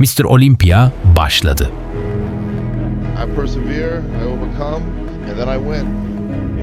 Mr. Olympia başladı. I persevere, I overcome, and then I win.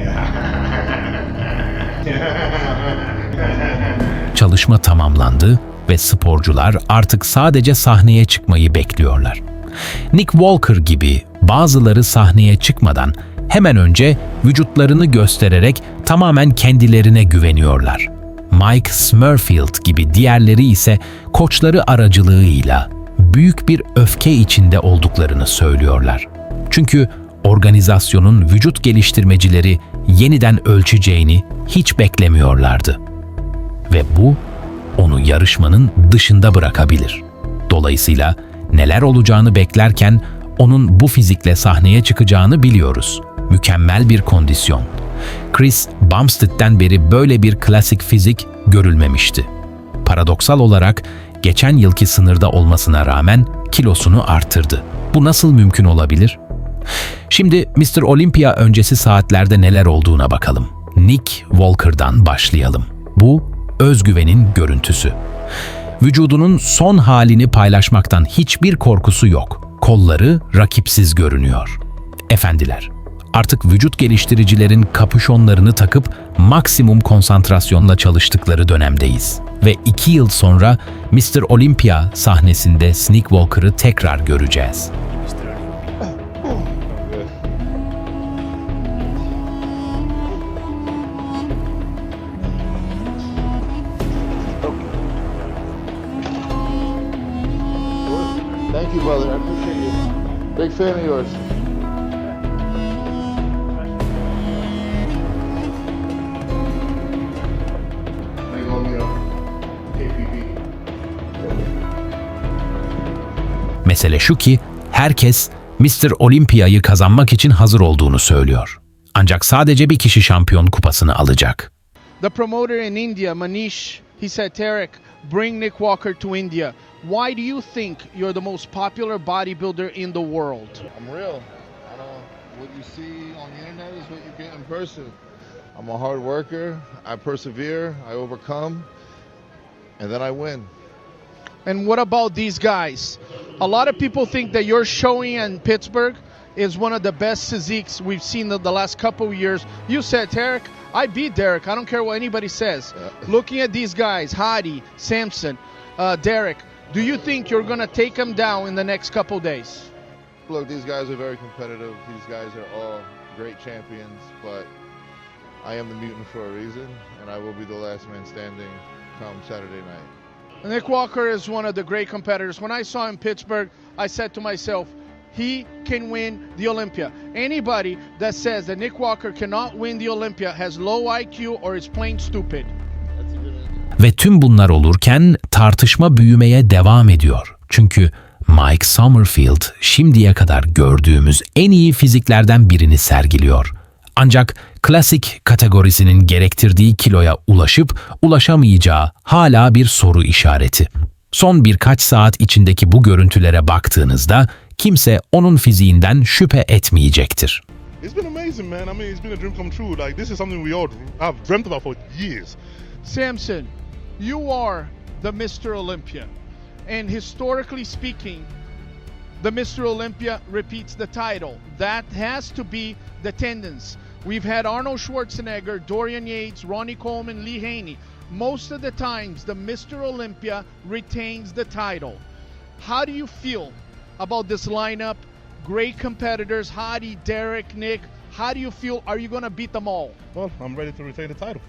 Çalışma tamamlandı ve sporcular artık sadece sahneye çıkmayı bekliyorlar. Nick Walker gibi bazıları sahneye çıkmadan hemen önce vücutlarını göstererek tamamen kendilerine güveniyorlar. Mike Smurfield gibi diğerleri ise koçları aracılığıyla büyük bir öfke içinde olduklarını söylüyorlar. Çünkü organizasyonun vücut geliştirmecileri yeniden ölçeceğini hiç beklemiyorlardı ve bu onu yarışmanın dışında bırakabilir. Dolayısıyla neler olacağını beklerken onun bu fizikle sahneye çıkacağını biliyoruz. Mükemmel bir kondisyon. Chris Bumstead'den beri böyle bir klasik fizik görülmemişti. Paradoksal olarak geçen yılki sınırda olmasına rağmen kilosunu artırdı. Bu nasıl mümkün olabilir? Şimdi Mr. Olympia öncesi saatlerde neler olduğuna bakalım. Nick Walker'dan başlayalım. Bu özgüvenin görüntüsü. Vücudunun son halini paylaşmaktan hiçbir korkusu yok. Kolları rakipsiz görünüyor. Efendiler, artık vücut geliştiricilerin kapüşonlarını takıp maksimum konsantrasyonla çalıştıkları dönemdeyiz. Ve iki yıl sonra Mr. Olympia sahnesinde Sneak Walker'ı tekrar göreceğiz. Thank you, brother. I appreciate you. Big fan of yours. Mesele şu ki herkes Mr. Olympia'yı kazanmak için hazır olduğunu söylüyor. Ancak sadece bir kişi şampiyon kupasını alacak. The promoter in India, Manish, he said, Tarek, bring Nick Walker to India. Why do you think you're the most popular bodybuilder in the world? I'm real. I don't. What you see on the internet is what you get in person. I'm a hard worker. I persevere. I overcome, and then I win. And what about these guys? A lot of people think that your showing in Pittsburgh is one of the best physiques we've seen in the last couple years. You said, Tarek, I beat Derek. I don't care what anybody says. Looking at these guys, Hadi, Samson, uh, Derek, do you think you're going to take them down in the next couple days? Look, these guys are very competitive. These guys are all great champions, but I am the mutant for a reason, and I will be the last man standing come Saturday night. Nick Walker is one of the great competitors. When I saw him in Pittsburgh, I said to myself, he can win the Olympia. Anybody that says that Nick Walker cannot win the Olympia has low IQ or is plain stupid. Ve tüm bunlar olurken tartışma büyümeye devam ediyor. Çünkü Mike Summerfield şimdiye kadar gördüğümüz en iyi fiziklerden birini sergiliyor. Ancak klasik kategorisinin gerektirdiği kiloya ulaşıp ulaşamayacağı hala bir soru işareti. Son birkaç saat içindeki bu görüntülere baktığınızda kimse onun fiziğinden şüphe etmeyecektir. It's been amazing, man. I mean, it's been a dream come true. Like this is something we all I've dreamt about for years. Samson, you are the Mr. Olympia. And historically speaking, the Mr. Olympia repeats the title. That has to be the tendency. We've had Arnold Schwarzenegger, Dorian Yates, Ronnie Coleman, Lee Haney. Most of the times, the Mr. Olympia retains the title. How do you feel about this lineup? Great competitors, Hadi, Derek, Nick. How do you feel? Are you going to beat them all? Well, I'm ready to retain the title.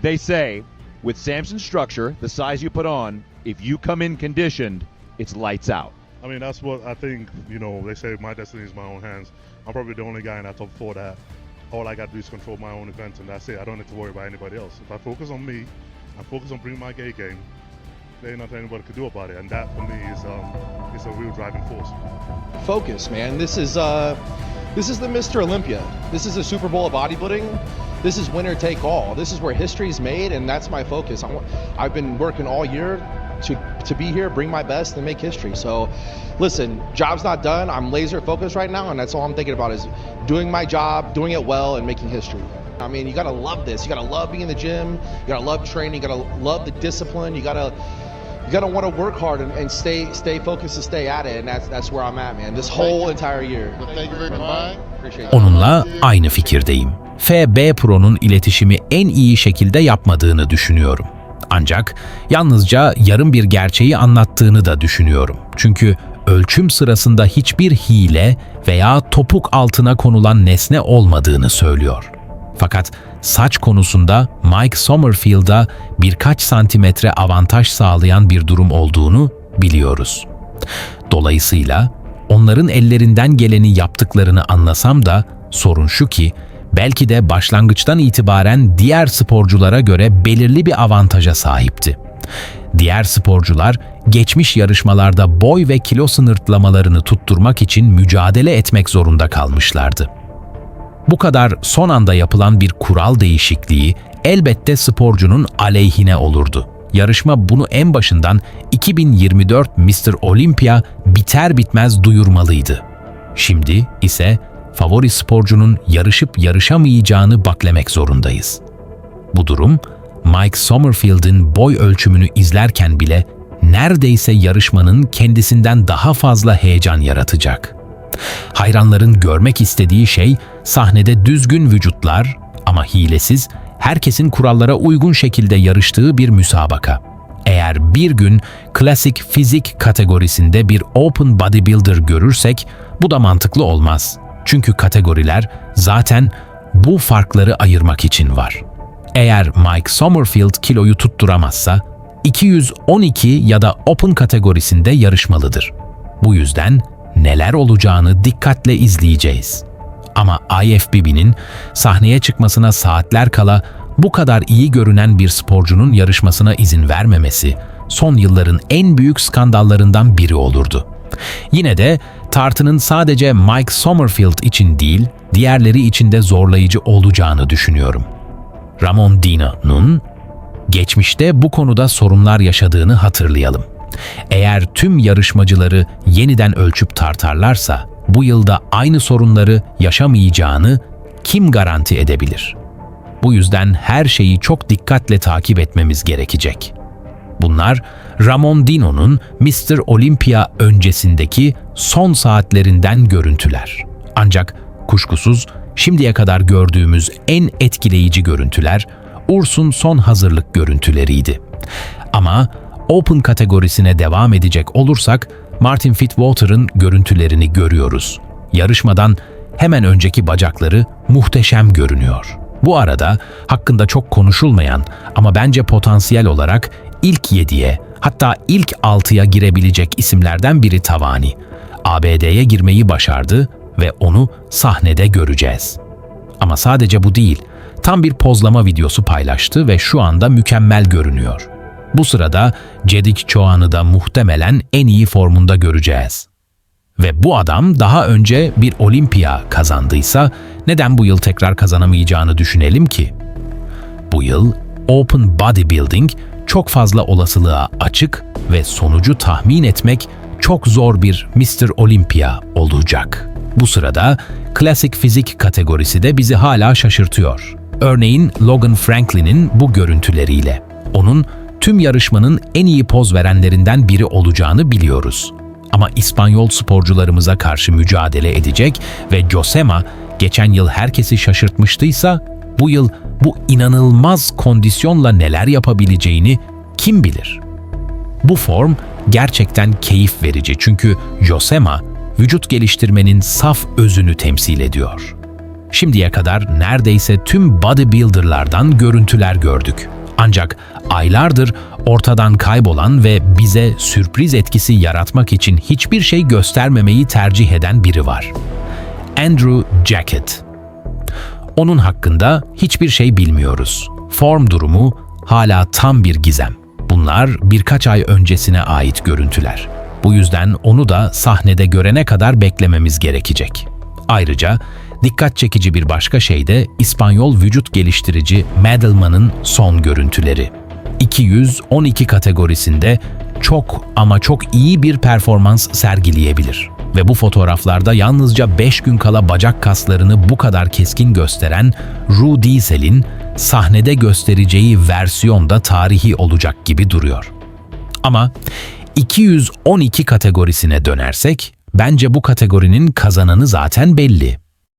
They say, with Samson's structure, the size you put on, if you come in conditioned, it's lights out. I mean, that's what I think. You know, they say my destiny is my own hands. I'm probably the only guy in that top four that all I got to do is control my own events, and that's it. I don't need to worry about anybody else. If I focus on me, I focus on bringing my gay game. There ain't nothing anybody could do about it, and that for me is um, is a real driving force. focus, man. This is uh, this is the Mr. Olympia. This is the Super Bowl of bodybuilding. This is winner take all. This is where history is made, and that's my focus. I I've been working all year to to be here, bring my best, and make history. So, listen, job's not done. I'm laser focused right now, and that's all I'm thinking about is doing my job, doing it well, and making history. I mean, you gotta love this. You gotta love being in the gym. You gotta love training. You gotta love the discipline. You gotta you you gotta want to work hard and, and stay stay focused to stay at it, and that's that's where I'm at, man. This whole entire year. Thank you very much. Appreciate that. Onunla aynı fikirdeyim. FB Pro'nun iletişimi en iyi şekilde yapmadığını düşünüyorum. Ancak yalnızca yarım bir gerçeği anlattığını da düşünüyorum. Çünkü ölçüm sırasında hiçbir hile veya topuk altına konulan nesne olmadığını söylüyor. Fakat saç konusunda Mike Sommerfield'a birkaç santimetre avantaj sağlayan bir durum olduğunu biliyoruz. Dolayısıyla onların ellerinden geleni yaptıklarını anlasam da sorun şu ki belki de başlangıçtan itibaren diğer sporculara göre belirli bir avantaja sahipti. Diğer sporcular geçmiş yarışmalarda boy ve kilo sınırtlamalarını tutturmak için mücadele etmek zorunda kalmışlardı. Bu kadar son anda yapılan bir kural değişikliği elbette sporcunun aleyhine olurdu. Yarışma bunu en başından 2024 Mr. Olympia biter bitmez duyurmalıydı. Şimdi ise favori sporcunun yarışıp yarışamayacağını baklemek zorundayız. Bu durum Mike Sommerfield'in boy ölçümünü izlerken bile neredeyse yarışmanın kendisinden daha fazla heyecan yaratacak. Hayranların görmek istediği şey sahnede düzgün vücutlar ama hilesiz, herkesin kurallara uygun şekilde yarıştığı bir müsabaka. Eğer bir gün klasik fizik kategorisinde bir open bodybuilder görürsek bu da mantıklı olmaz. Çünkü kategoriler zaten bu farkları ayırmak için var. Eğer Mike Sommerfield kiloyu tutturamazsa 212 ya da Open kategorisinde yarışmalıdır. Bu yüzden neler olacağını dikkatle izleyeceğiz. Ama IFBB'nin sahneye çıkmasına saatler kala bu kadar iyi görünen bir sporcunun yarışmasına izin vermemesi son yılların en büyük skandallarından biri olurdu. Yine de tartının sadece Mike Sommerfield için değil, diğerleri için de zorlayıcı olacağını düşünüyorum. Ramon Dino'nun geçmişte bu konuda sorunlar yaşadığını hatırlayalım. Eğer tüm yarışmacıları yeniden ölçüp tartarlarsa bu yılda aynı sorunları yaşamayacağını kim garanti edebilir? Bu yüzden her şeyi çok dikkatle takip etmemiz gerekecek. Bunlar Ramon Dino'nun Mr. Olympia öncesindeki son saatlerinden görüntüler. Ancak kuşkusuz şimdiye kadar gördüğümüz en etkileyici görüntüler Urs'un son hazırlık görüntüleriydi. Ama Open kategorisine devam edecek olursak Martin Fitzwater'ın görüntülerini görüyoruz. Yarışmadan hemen önceki bacakları muhteşem görünüyor. Bu arada hakkında çok konuşulmayan ama bence potansiyel olarak ilk 7'ye hatta ilk 6'ya girebilecek isimlerden biri Tavani. ABD'ye girmeyi başardı ve onu sahnede göreceğiz. Ama sadece bu değil, tam bir pozlama videosu paylaştı ve şu anda mükemmel görünüyor. Bu sırada Cedik Çoğan'ı da muhtemelen en iyi formunda göreceğiz. Ve bu adam daha önce bir olimpiya kazandıysa neden bu yıl tekrar kazanamayacağını düşünelim ki? Bu yıl Open Bodybuilding çok fazla olasılığa açık ve sonucu tahmin etmek çok zor bir Mr. Olympia olacak. Bu sırada klasik fizik kategorisi de bizi hala şaşırtıyor. Örneğin Logan Franklin'in bu görüntüleriyle. Onun tüm yarışmanın en iyi poz verenlerinden biri olacağını biliyoruz. Ama İspanyol sporcularımıza karşı mücadele edecek ve Josema geçen yıl herkesi şaşırtmıştıysa bu yıl bu inanılmaz kondisyonla neler yapabileceğini kim bilir? Bu form gerçekten keyif verici çünkü Josema vücut geliştirmenin saf özünü temsil ediyor. Şimdiye kadar neredeyse tüm bodybuilderlardan görüntüler gördük. Ancak aylardır ortadan kaybolan ve bize sürpriz etkisi yaratmak için hiçbir şey göstermemeyi tercih eden biri var. Andrew Jacket. Onun hakkında hiçbir şey bilmiyoruz. Form durumu hala tam bir gizem. Bunlar birkaç ay öncesine ait görüntüler. Bu yüzden onu da sahnede görene kadar beklememiz gerekecek. Ayrıca dikkat çekici bir başka şey de İspanyol vücut geliştirici Madelman'ın son görüntüleri. 212 kategorisinde çok ama çok iyi bir performans sergileyebilir. Ve bu fotoğraflarda yalnızca 5 gün kala bacak kaslarını bu kadar keskin gösteren Ru Diesel'in sahnede göstereceği versiyon da tarihi olacak gibi duruyor. Ama 212 kategorisine dönersek bence bu kategorinin kazananı zaten belli.